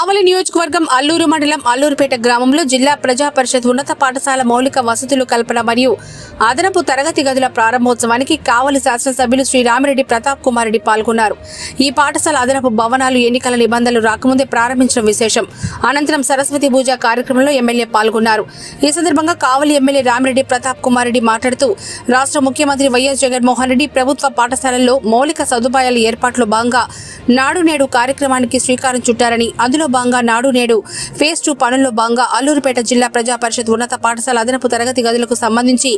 కావలి నియోజకవర్గం అల్లూరు మండలం అల్లూరుపేట గ్రామంలో జిల్లా ప్రజా పరిషత్ ఉన్నత పాఠశాల మౌలిక వసతులు కల్పన మరియు అదనపు తరగతి గదుల ప్రారంభోత్సవానికి కావలి శాసనసభ్యులు శ్రీ రామిరెడ్డి ప్రతాప్ కుమార్ రెడ్డి పాల్గొన్నారు. ఈ పాఠశాల అదనపు భవనాలు ఎన్నికల నిబంధనలు రాకముందే ప్రారంభించడం విశేషం. అనంతరం సరస్వతి పూజ కార్యక్రమంలో ఎమ్మెల్యే పాల్గొన్నారు. ఈ సందర్భంగా కావలి ఎమ్మెల్యే రామిరెడ్డి ప్రతాప్ కుమార్ రెడ్డి మాట్లాడుతూ రాష్ట్ర ముఖ్యమంత్రి వైఎస్ జగన్మోహన్ రెడ్డి ప్రభుత్వ పాఠశాలల్లో మౌలిక సదుపాయాల ఏర్పాట్లో భాగంగా నాడు నేడు కార్యక్రమానికి శ్రీకారం చుట్టారని అందులో భాగంగా నాడు నేడు. ఫేజ్ టూ పనుల్లో భాగంగా అల్లూరుపేట జిల్లా ప్రజా పరిషత్ ఉన్నత పాఠశాల అదనపు తరగతి గదులకు సంబంధించి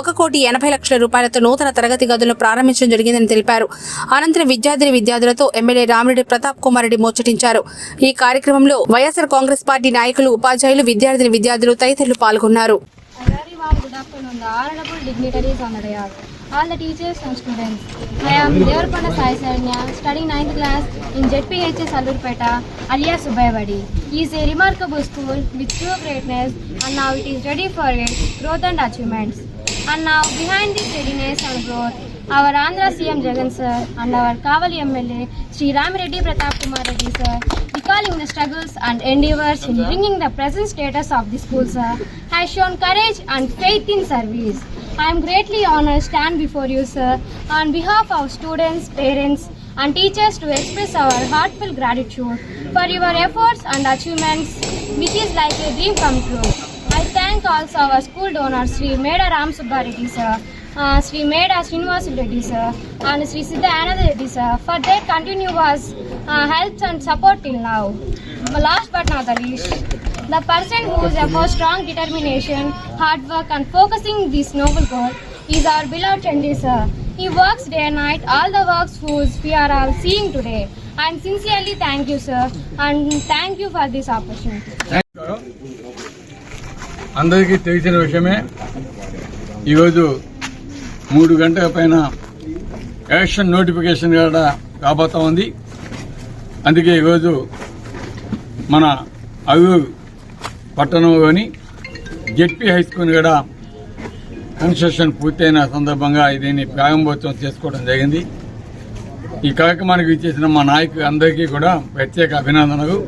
ఒక కోటి ఎనభై లక్షల రూపాయలతో నూతన తరగతి గదులను ప్రారంభించడం జరిగిందని తెలిపారు. అనంతరం విద్యార్థిని విద్యార్థులతో ఎమ్మెల్యే రామిరెడ్డి ప్రతాప్ కుమార్ రెడ్డి ముచ్చటించారు. ఈ కార్యక్రమంలో వైఎస్ఆర్ కాంగ్రెస్ పార్టీ నాయకులు ఉపాధ్యాయులు విద్యార్థిని విద్యార్థులు తదితరులు పాల్గొన్నారు. All the teachers and students. I am Devarpanda Sai Saranya, studying 9th class in ZPHS Alurpeta, alias. He is a remarkable school with true greatness and now it is ready for its growth and achievements. And now behind this readiness and growth, our Andhra CM Jagan sir and our Kavali MLA Sri Ram Reddy Pratap Kumar Reddy sir recalling the struggles and endeavors in bringing the present status of the school sir has shown courage and faith in service. I am greatly honored to stand before you sir on behalf of students, parents and teachers to express our heartfelt gratitude for your efforts and achievements which is like a dream come true. I thank also our school donors Sri Meda Ram Subba sir, Sri Meda Srinivas Reddy sir and Sri Siddha Ananda Reddy sir for their continuous uh, help and support till now. Last but not the least, the person who is above strong determination, hard work and focusing this noble goal is our beloved Chandi sir. He works day and night, all the works whose we are all seeing today. I am sincerely thank you sir and thank you for this opportunity. అందరికీ తెలిసిన విషయమే ఈరోజు మూడు గంటల పైన action notification కూడా కాబోతా ఉంది. అందుకే ఈరోజు మన అరూరు పట్టణంలోని జెడ్పీ హై స్కూల్ కూడా కన్స్ట్రక్షన్ పూర్తయిన సందర్భంగా దీన్ని ప్రారంభోత్సవం చేసుకోవడం జరిగింది. ఈ కార్యక్రమానికి ఇచ్చేసిన మా నాయకులు అందరికీ కూడా ప్రత్యేక అభినందనలు.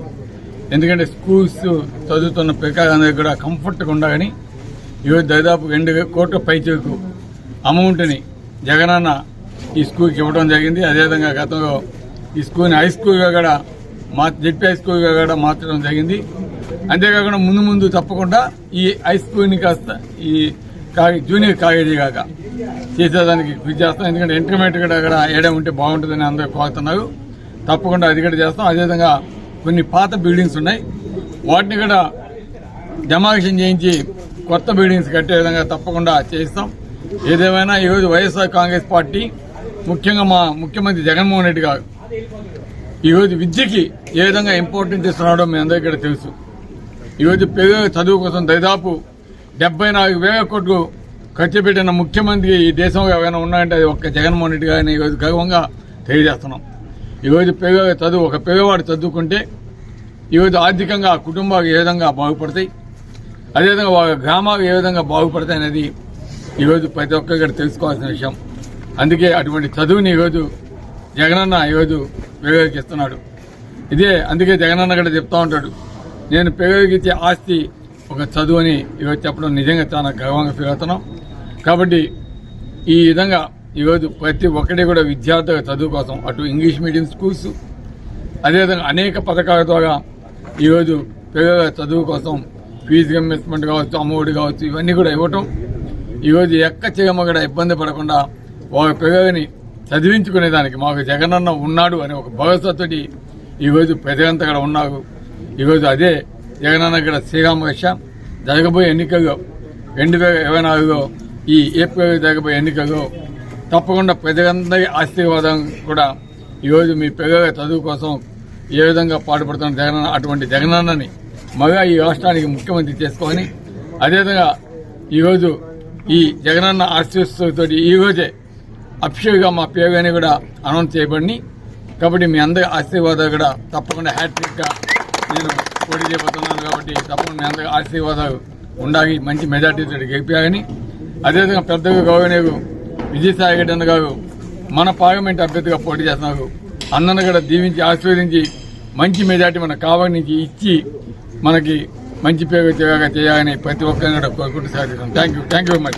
ఎందుకంటే స్కూల్స్ చదువుతున్న పిల్లలందరికీ కూడా కంఫర్ట్గా ఉండాలని ఈరోజు దాదాపు రెండు కోట్ల పైచేకు అమౌంట్ని జగనన్న ఈ స్కూల్కి ఇవ్వడం జరిగింది. అదేవిధంగా గతంలో ఈ స్కూల్ని హై స్కూల్గా కూడా మా జెడ్పీ హై స్కూల్గా కూడా మార్చడం జరిగింది. అంతేకాకుండా ముందు ముందు తప్పకుండా ఈ హై స్కూల్ని కాస్త ఈ జూనియర్ కాలేజీ కాక చేసేదానికి కృషి చేస్తాం. ఎందుకంటే ఇంటర్మీడియట్ కూడా అక్కడ ఏడే ఉంటే బాగుంటుందని అందరూ కోరుతున్నారు. తప్పకుండా అది కూడా చేస్తాం. అదేవిధంగా కొన్ని పాత బిల్డింగ్స్ ఉన్నాయి. వాటిని కూడా డెమాలిషన్ చేయించి కొత్త బిల్డింగ్స్ కట్టే విధంగా తప్పకుండా చేస్తాం ఏదేమైనా ఈరోజు వైఎస్ఆర్ కాంగ్రెస్ పార్టీ ముఖ్యంగా మా ముఖ్యమంత్రి జగన్మోహన్ రెడ్డి గారు ఈరోజు విద్యకి ఏ విధంగా ఇంపార్టెంట్ ఇస్తున్నాడో మీ అందరికీ కూడా తెలుసు. ఈరోజు పిల్లల చదువు కోసం దాదాపు డెబ్బై నాలుగు వేల కోట్లు ఖర్చు పెట్టిన ముఖ్యమంత్రి ఈ దేశంలో ఏమైనా ఉన్నాయంటే అది ఒక్క జగన్మోహన్ రెడ్డి గారిని ఈరోజు గర్వంగా తెలియజేస్తున్నాం. ఈరోజు పేద చదువు ఒక పేదవాడు చదువుకుంటే ఈరోజు ఆర్థికంగా కుటుంబాలు ఏ విధంగా బాగుపడతాయి అదేవిధంగా వాళ్ళ గ్రామాలు ఏ విధంగా బాగుపడతాయి అనేది ఈరోజు ప్రతి ఒక్కరికి కూడా తెలుసుకోవాల్సిన విషయం. అందుకే అటువంటి చదువుని ఈరోజు జగనన్న ఈరోజు పిల్లలకి ఇస్తున్నాడు ఇదే అందుకే జగనన్న కూడా చెప్తా ఉంటాడు. నేను పిల్లలకి ఇచ్చే ఆస్తి ఒక చదువు అని ఈరోజు చెప్పడం నిజంగా చాలా గర్వంగా ఫీల్ అవుతున్నాం. కాబట్టి ఈ విధంగా ఈరోజు ప్రతి ఒక్కటి కూడా విద్యార్థుల చదువు కోసం అటు ఇంగ్లీష్ మీడియం స్కూల్స్ అదేవిధంగా అనేక పథకాల ద్వారా ఈరోజు పిల్లల చదువు కోసం ఫీజు రియంబర్స్మెంట్ కావచ్చు అమ్మఒడి కావచ్చు ఇవన్నీ కూడా ఇవ్వటం ఈరోజు ఎక్క చేయమగడ కూడా ఇబ్బంది పడకుండా వారి పిల్లలని చదివించుకునేదానికి మాకు జగనన్న ఉన్నాడు అనే ఒక భరోసాతోటి ఈరోజు ప్రజలంతా కూడా ఉన్నారు. ఈరోజు అదే జగనన్న కూడా శ్రీరామ రక్ష జరగబోయే ఎన్నికల్లో రెండు వేల ఇరవై నాలుగులో ఈ ఏప్రిల్ జరగబోయే ఎన్నికల్లో తప్పకుండా ప్రజలందరి ఆశీర్వాదం కూడా ఈరోజు మీ పిల్లల చదువు కోసం ఏ విధంగా పాటుపడుతున్న జగనన్న అటువంటి జగనన్నని మగా ఈ రాష్ట్రానికి ముఖ్యమంత్రి చేసుకొని అదేవిధంగా ఈరోజు ఈ జగనన్న ఆశీస్సుతో ఈ రోజే అఫిషియల్గా మా పేరు అని కూడా అనౌన్స్ చేయబడి కాబట్టి మీ అందరి ఆశీర్వాదాలు కూడా తప్పకుండా హ్యాట్రిక్గా నేను పోటీ చేయబోతున్నాను. కాబట్టి తప్పకుండా మీ అందరి ఆశీర్వాదాలు ఉండాలి. మంచి మెజార్టీతో గెలిపాయని అదేవిధంగా పెద్దగా గౌరవనీయులు విజయసాయి రెడ్డి గారు మన పార్లమెంట్ అభ్యర్థిగా పోటీ చేస్తున్నారు. అన్నను కూడా దీవించి ఆశీర్వదించి మంచి మెజార్టీ మన కావాలి నుంచి ఇచ్చి మనకి మంచి పేరు చేయాలని ప్రతి ఒక్కరిని కూడా కోరుకుంటూ సాధిస్తాం thank you thank you very much